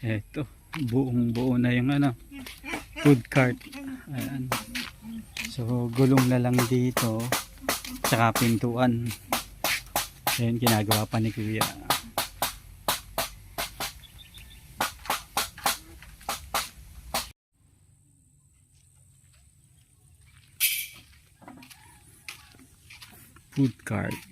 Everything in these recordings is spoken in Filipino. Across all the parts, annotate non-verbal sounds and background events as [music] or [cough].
Eto, buong buo na yung ano, food cart. Ayan. So, gulong na lang dito. Tsaka pintuan. Ayan, ginagawa pa ni Kuya. Food cart.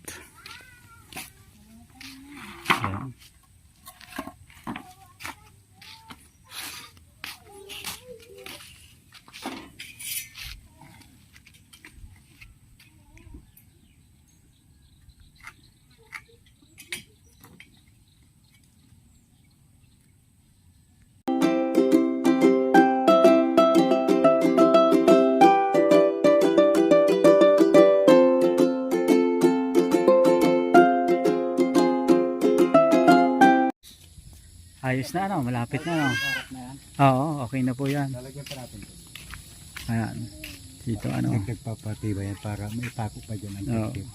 Ayos na ano, malapit na ano. Oo, okay na po yan. Lalagyan pa natin. Ayan. Dito ano. Dagdag papatiba yan para may ipako pa dyan ang Oo. dikit.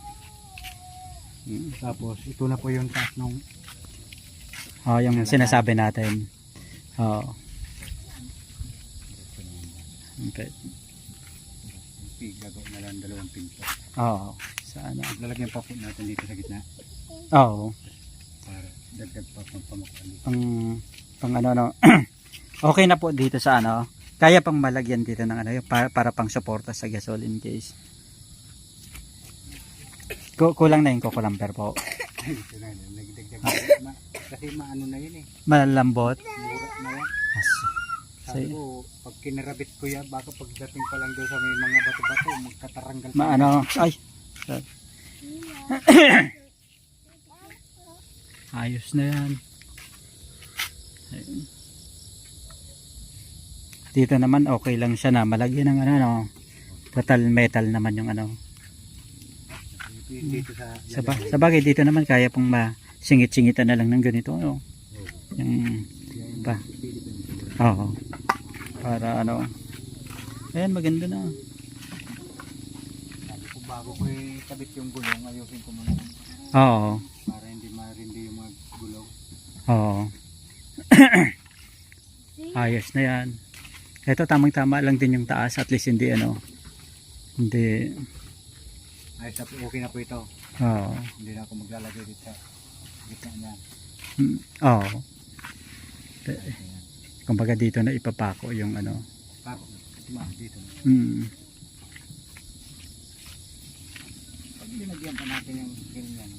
Mm. Tapos ito na po yung taas nung Oh, yung sinasabi natin. Oo. Okay. gagawin na lang dalawang pinto. Oo. Sa ano. Lalagyan pa po natin dito sa gitna Oo. Dagdag pa pang dito. Pang, pang ano ano. [clears throat] okay na po dito sa ano. Kaya pang malagyan dito ng ano, para, para pang suporta sa gasol in case. Ku- Kulang na yung kukulamper po. Kasi maano na yun eh. Malambot. Mura na yan. Sabi ko, pag kinarabit ko yan, baka pagdating pa lang doon sa may mga bato-bato, magkataranggal maano. Ay. [clears throat] Ayos na yan. Ayun. Dito naman okay lang siya na malagyan ng ano, ano total metal naman yung ano. Dito, sa... Sa, ba, sa bagay dito naman kaya pong masingit-singitan na lang ng ganito. Ano? Yung pa. Oo. Para ano. Ayan maganda na. Ko, bago ko ikabit yung gulong, ayusin ko muna Oo. para hindi marindi yung mga gulong. Oo. [coughs] Ayos na yan. Ito tamang tama lang din yung taas at least hindi ano. Hindi. Ayos na po, okay na po ito. Oo. Hindi na ako maglalagay dito gitna niya. Mm, Oo. Te- Kumbaga dito na ipapako yung ano. Pako, dito. Mm. Pag linagyan pa natin yung ganyan,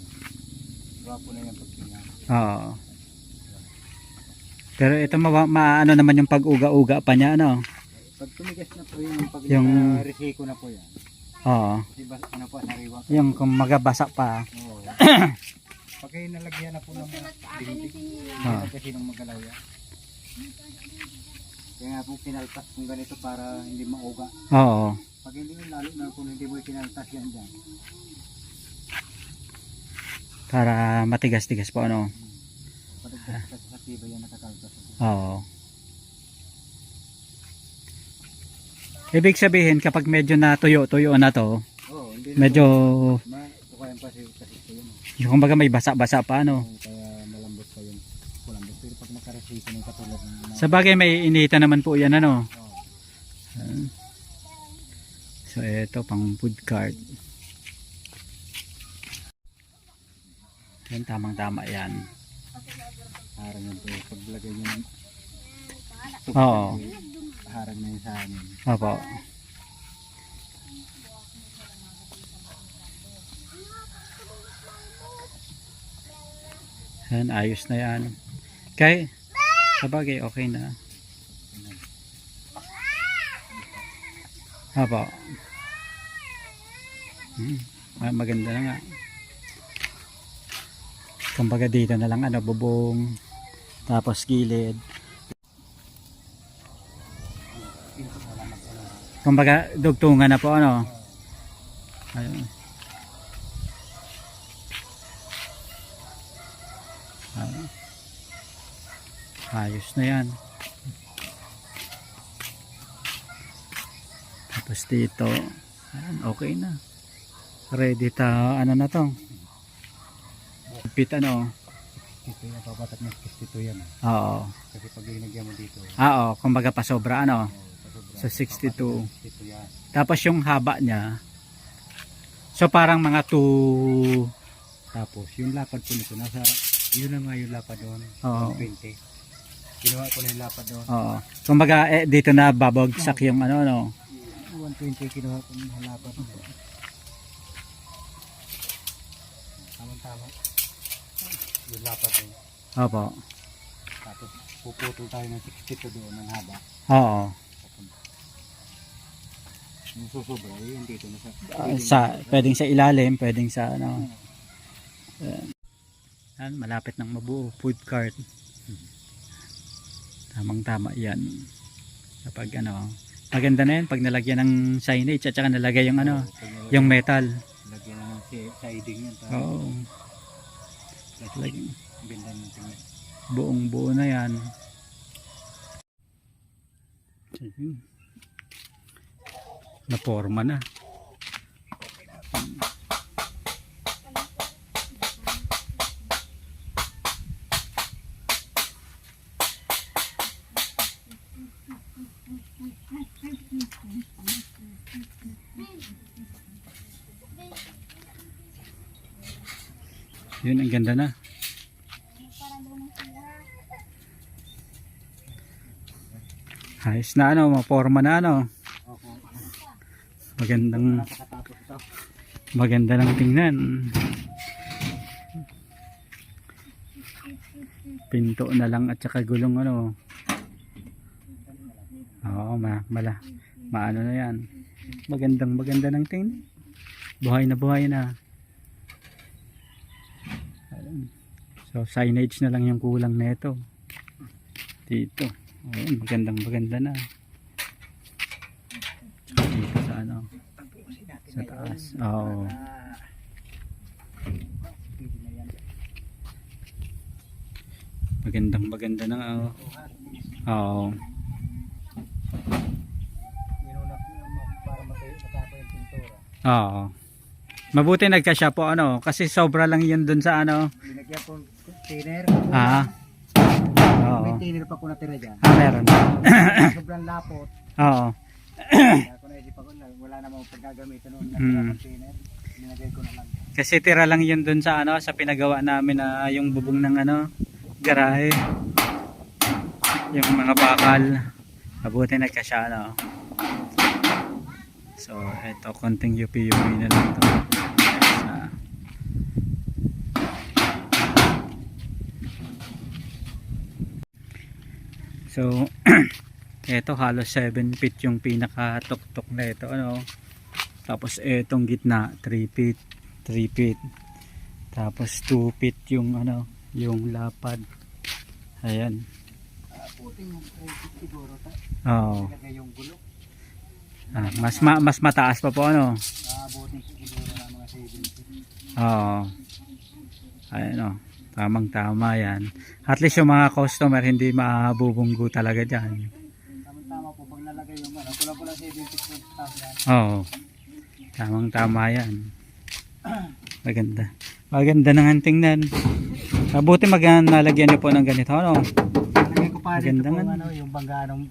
gwapo na yung pagkingan. Oo. Pero ito ma, ma- ano naman yung pag-uga-uga pa niya ano. Pag tumigas na po yung pag Yung- resiko na po yan. Oo. Diba, ano po, sariwa. Yung kung magabasa pa. Oo. [coughs] Pag kayo nalagyan na po ng Ah. hindi kasi nung magalaw yan. Kaya nga po pinaltas kung ganito para hindi mauga. Oo. Pag hindi mo lalo na kung hindi mo pinaltas yan dyan. Para matigas-tigas po ano. Padagdag tiba yan nakakaltas. Oo. Ibig sabihin kapag medyo natuyo-tuyo na to, Oo, hindi na medyo. Ma, kukayan pa kasi ito yun. yung kumbaga may basa-basa pa ano. Oo, Kaya malambot pa yun. Malambot. Pero pag nakaresiko ng katulad ng mga... Sa bagay may inita naman po yan ano. Oo. So ito pang food cart. Yan tamang tama yan. Harang yan po. Paglagay nyo ng... Oo. Harang na yun sa amin. Opo. Yan, ayos na yan. Kay, sabagay, okay na. Opo. Hmm, ah, maganda na nga. Kumbaga dito na lang ano, bubong, tapos gilid. Kumbaga dugtungan na po ano. Ayun. Ah. Ayos na yan. Tapos dito, ayan, okay na. Ready ta, ano na to. Pit ano, 62 yan. Papatak ng 62 yan. Oo. Kasi pag linagyan mo dito, Ah, oo. Kumbaga pasobra ano. pasobra. So, 62. 62 yan. Tapos yung haba niya. So parang mga 2 Tapos, yung lapad ko nito, nasa, yun na nga yung lapad doon. Oo. 20. Ginawa ko na yung lapad doon. Oo. Kumbaga eh, dito na babagsak yung ano no. 120 kinuha ko ng lapad. Tama-tama. Yung lapad doon. Opo. Tapos, puputol tayo ng 62 doon ng haba. Oo. Yung susobra, yun dito na sa... Ah, sa pwedeng sa ilalim, pwedeng sa ano. Ayan. Yan, malapit ng mabuo food cart. Tamang tama 'yan. Kapag ano, maganda na 'yan pag nalagyan ng signage at saka nalagay yung ano, yung metal. Lagyan na ng si- siding yan. Oo. Tingnan. buong buo na yan Ayun. naporma na yun ang ganda na Ayos na ano, maporma na ano. Magandang, maganda lang tingnan. Pinto na lang at saka gulong ano. Oo, ma, mala. Maano na yan. Magandang maganda ng tingnan. Buhay na buhay na. Ayun. So signage na lang yung kulang nito. Dito. Ayun, magandang maganda na. Dito sa ano. Sa taas. Oo. Na. Magandang maganda na. Oo. Oo. Pintura. Oo. Mabuti nagkasya po ano kasi sobra lang yun dun sa ano. Linagyan ko thinner. Ah. Oo. May thinner pa ko natira dyan. Ah, meron. Sobrang lapot. Oo. Ako naisip ako na wala namang pagkagamitan noon. Hmm. Natira ng thinner. Linagay ko na lang. Kasi tira lang yun dun sa ano sa pinagawa namin na yung bubong ng ano garahe. Yung mga bakal. Mabuti nagkasya ano. So, eto konting UP-UP na lang to. Sa- So, [clears throat] eto halos 7 feet yung pinaka-tuktok na ito ano. Tapos etong gitna 3 feet, 3 feet. Tapos 2 feet yung ano, yung lapad. Ayan. Gulo. Ah, mas ma- mas mataas pa po ano. Ah, buting siguro ng mga 70. Oo. Ayan o. Tamang tama yan. At least yung mga customer hindi mabubunggo talaga dyan. Tama-tama po pag nalagay yung ano. Pula-pula 70 po staff yan. Oo. Tamang tama yan. Maganda. Maganda na nga tingnan. Mabuti mag nalagyan niyo po ng ganito. Ano? Lagay ko pa dito Maganda po ano, yung bangganong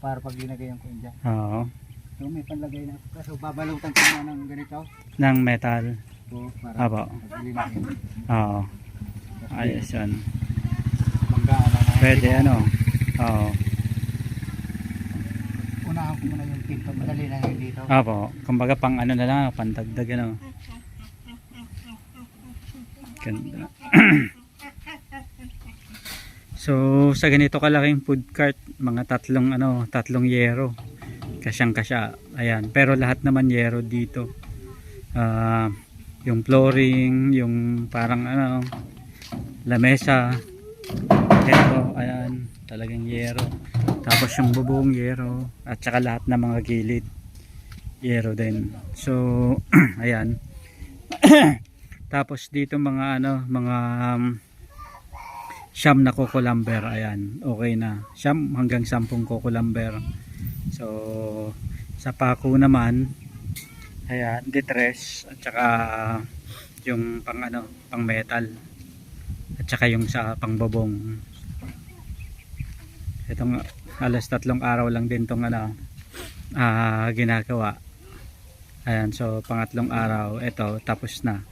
para pag linagay yung kunya. Oo. So may panlagay na. Kaso babalutan ko na ng ganito. Ng metal. Po, para Apo. pag linagay. Oo. Ayos yan. Pwede ano. Oo. Unahan ko muna yung pinto. Madali na yun dito. Apo. Kumbaga pang ano na lang. Pandagdag ano. Ganda. [clears throat] so sa ganito kalaking food cart. Mga tatlong ano. Tatlong yero. Kasyang kasya. Ayan. Pero lahat naman yero dito. Ah... yung flooring, yung parang ano, lamesa, yero, ayan, talagang yero. Tapos yung bubong yero, at saka lahat ng mga gilid, yero din. So, [clears throat] ayan. [clears throat] Tapos dito mga ano, mga um, siyam na kukulamber, ayan, okay na. Siyam hanggang sampung kukulamber. So, sa pako naman, ayan, detres, at saka yung pang ano, pang metal. At saka yung sa pangbabong. Itong alas tatlong araw lang din tong ano, ah ginagawa. Ayan, so pangatlong araw, ito, tapos na.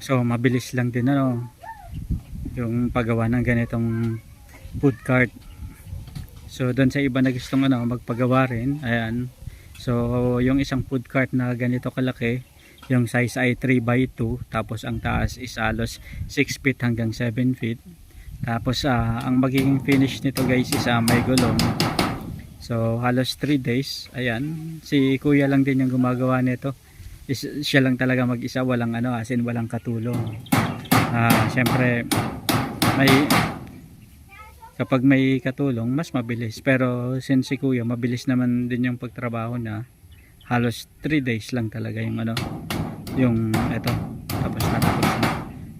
So mabilis lang din ano, yung paggawa ng ganitong food cart. So doon sa iba na gustong ano, magpagawa rin, ayan. So yung isang food cart na ganito kalaki, yung size ay 3 by 2 tapos ang taas is halos 6 feet hanggang 7 feet. Tapos ah, ang magiging finish nito guys is ah, may gulong. So halos 3 days. Ayan, si kuya lang din yung gumagawa nito. Is, siya lang talaga mag-isa, walang ano, as in walang katulong. Ah, syempre may kapag may katulong, mas mabilis. Pero since si kuya, mabilis naman din yung pagtrabaho na halos 3 days lang talaga yung ano, yung eto, tapos na tapos na.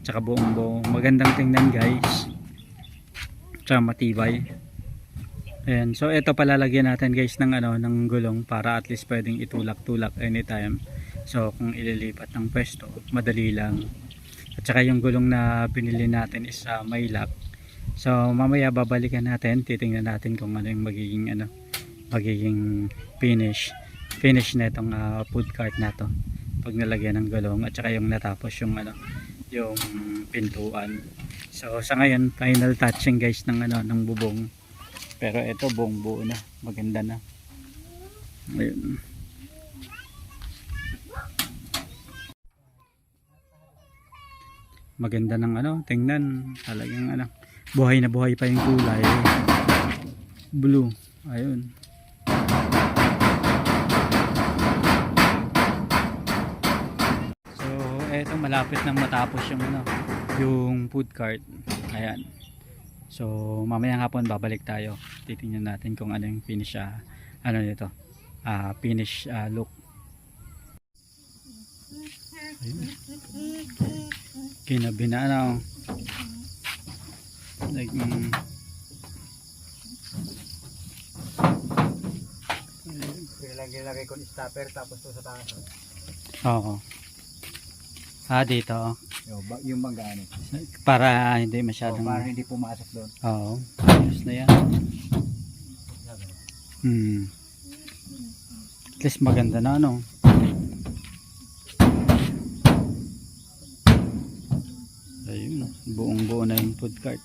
Tsaka buong buong magandang tingnan guys. Tsaka matibay. Ayan, so ito palalagyan natin guys ng ano, ng gulong para at least pwedeng itulak-tulak anytime. So kung ililipat ng pwesto, madali lang. At saka yung gulong na binili natin is uh, may lock. So mamaya babalikan natin, titingnan natin kung ano yung magiging ano, magiging finish finish na itong ah, food cart na to pag nalagyan ng gulong at saka yung natapos yung ano yung pintuan. So sa ngayon final touching guys ng ano ng bubong. Pero ito buong buo na. Maganda na. Ayun. Maganda ng ano tingnan. Talagang ano buhay na buhay pa yung kulay. Blue. Ayun So, eto malapit nang matapos yung ano, yung food cart. Ayan. So, mamaya hapon babalik tayo. Titingnan natin kung ano yung finish ah, ano nito. Ah, finish ah, look. Ayun. Kinabi na ano. Like, mm, Nilagay ko yung stopper tapos to sa taas. oo. Ah, dito. Yung, ba- yung bangga ano. Para hindi So, masyadong... para hindi pumasok doon. Oo. Ayos na yan. Hmm. At least maganda na ano. Ayun. Buong buo na yung food cart.